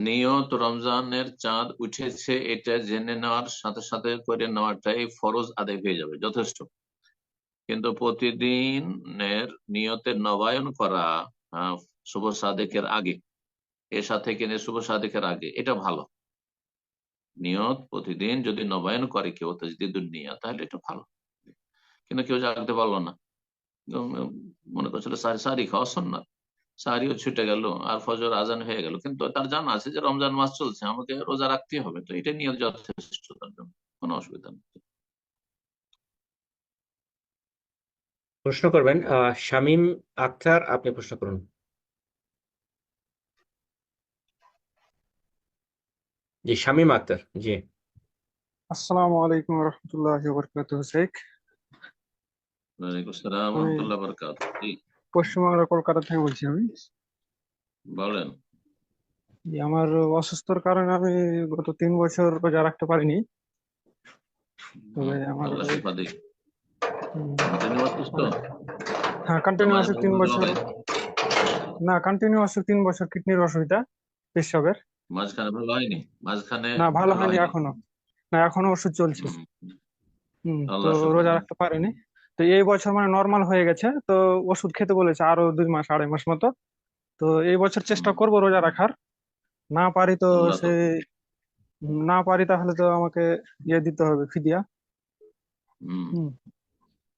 নিয়ত রমজানের চাঁদ উঠেছে, এটা জেনে নেওয়ার সাথে সাথে করে নেওয়াটাই ফরজ আদায় হয়ে যাবে, যথেষ্ট। কিন্তু প্রতিদিনের নিয়তের নবায়ন করা শুভ সাদেকের আগে এর সাথে কিনে শুভ সাদেকের আগে, এটা ভালো। নিয়ত প্রতিদিন যদি নবায়ন করে কেউ যদি নিয়া তাহলে এটা ভালো। কিন্তু কেউ জাগতে পারল না। মনে করছিল, সারি সারি খাওয়া সন্ন্যাত সারিও ছুটে গেল আর ফজর আজান হয়ে গেল। কিন্তু তার জানা আছে যে রমজান মাস চলছে আমাকে রোজা রাখতে হবে। তো এটা নিয়ে যথেষ্ট তার জন্য কোনো অসুবিধা নেই। প্রশ্ন করবেন শামীম আক্তার আপনি প্রশ্ন করুন। জি শামীম আক্তার জি। আসসালামু আলাইকুম রহমতুল্লাহ বরকাত শেখ। ওয়ালাইকুম আসসালাম আমি রহমতুল্লাহ বরকাত জি পশ্চিমবাংলার কলকাতা থেকে বলছি আমি। বলেন। আমার অসুস্থর কারণে আমি গত তিন বছর রোজা রাখতে পারিনি। তবে আমার হ্যাঁ কন্টিনিউ অসুখ তিন বছর। না কন্টিনিউ অসুখ তিন বছর কিডনির অসুবিধা পেশাবের। মাঝখানে ভালো হয়নি? মাঝখানে না ভালো হয়নি এখনও। না এখনও ওষুধ চলছে। হুম, হুম তো রোজা রাখতে পারিনি। তো এই বছর মানে নর্মাল হয়ে গেছে। তো ওষুধ খেতে বলেছে আরও দুই মাস আড়াই মাস মতো। তো এই বছর চেষ্টা করব রোজা রাখার। না পারি তো সে না পারি তাহলে তো আমাকে ইয়ে দিতে হবে ফিদিয়া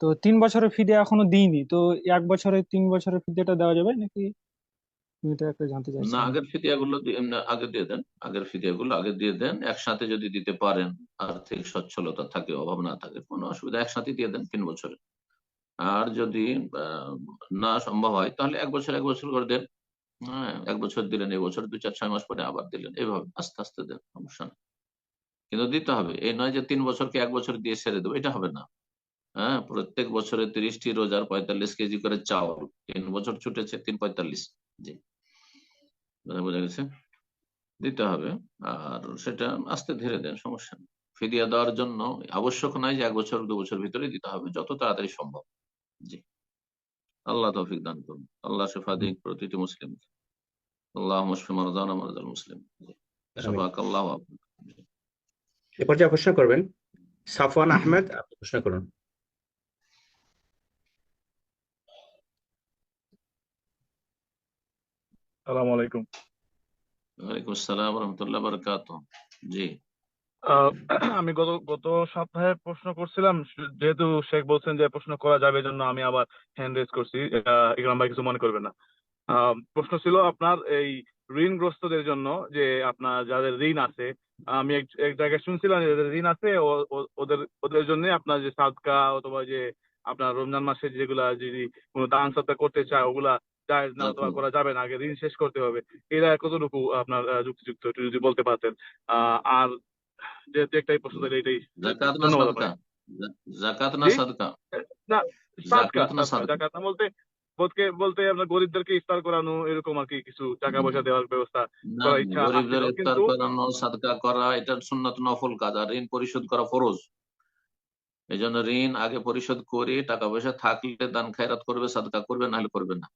তো তিন বছরের ফিদিয়া এখনও দিইনি। তো এক বছরে তিন বছরের ফিদিয়াটা দেওয়া যাবে নাকি? আমি এটা একটা জানতে না আগের ফিদিয়াগুলো দিয়ে- এমনি আগে দিয়ে দেন। আগের ফিদিয়াগুলো আগে দিয়ে দেন। একসাথে যদি দিতে পারেন আর্থিক সচ্ছলতা থাকে অভাব না থাকে কোনো অসুবিধা একসাথে দিয়ে দেন তিন বছরে। আর যদি না সম্ভব হয়, তাহলে এক বছর এক বছর করে দেন। হ্যাঁ এক বছর দিলেন, এই বছর দু চার, ছয় মাস পরে আবার দিলেন। এভাবে আস্তে আস্তে দেন, সমস্যা নেই। কিন্তু দিতে হবে। এই নয় যে তিন বছরকে এক বছর দিয়ে সেরে দেবো, এটা হবে না। হ্যাঁ প্রত্যেক বছরে তিরিশটি রোজার পঁয়তাল্লিশ কেজি করে চাউল। তিন বছর ছুটেছে, তিন পঁয়তাল্লিশ। জি। বোঝা বোঝা গেছে? দিতে হবে। আর সেটা আস্তে ধীরে দেন, সমস্যা নেই। ফিদিয়া দেওয়ার জন্য আবশ্যক নয় যে এক বছর, দু বছর ভিতরে দিতে হবে, যত তাড়াতাড়ি সম্ভব। জি। আল্লাহ তৌফিক দান করুন। আল্লাহ শেফা দিক প্রতিটি মুসলিম। আল্লাহ মুসলিম মারদানা মারদাল মুসলিম। জি আল্লাহ এ পর্যায়ে প্রশ্ন করবেন সাফওয়ান আহমেদ আপনি প্রশ্ন করুন। সালাম আলাইকুম। ওয়ালাইকুম আসসালাম রহমতুল্লাহ বরকাত জি। আহ, আমি গত গত সপ্তাহে প্রশ্ন করছিলাম যেহেতু শেখ বলছেন যে প্রশ্ন করা যাবে জন্য আমি আবার হ্যান্ড রেজ করছি ইকরাম ভাই কিছু মনে করবেন না। প্রশ্ন ছিল আপনার এই ঋণগ্রস্তদের জন্য যে আপনার যাদের ঋণ আছে আমি এক জায়গায় শুনছিলাম যাদের ঋণ আছে ওদের ওদের জন্য আপনার যে সাদকা অথবা যে আপনার রমজান মাসে যেগুলা যদি কোনো দান সৎকার করতে চায় ওগুলা জায়েজ না অথবা করা যাবে না আগে ঋণ শেষ করতে হবে। এরা কতটুকু আপনার যুক্তিযুক্ত একটু যদি বলতে পারতেন। আহ, আর একটাই এটাই জাকাত না সাদকা? জাকাত না সাদকা? না সাদকা জাকাত না বলতে বলতে বলতে আপনার গরিবদেরকে ইফতার করানো এরকম আর কি কিছু টাকা পয়সা দেওয়ার ব্যবস্থা ইচ্ছা গরিবদের ইফতার করানো সাদকা করা এটা সুন্নাত নফল কাজ আর ঋণ পরিশোধ করা ফরজ। এই জন্য ঋণ আগে পরিশোধ করে টাকা পয়সা থাকলে দান খায়রাত করবে সাদকা করবে নাহলে করবে না।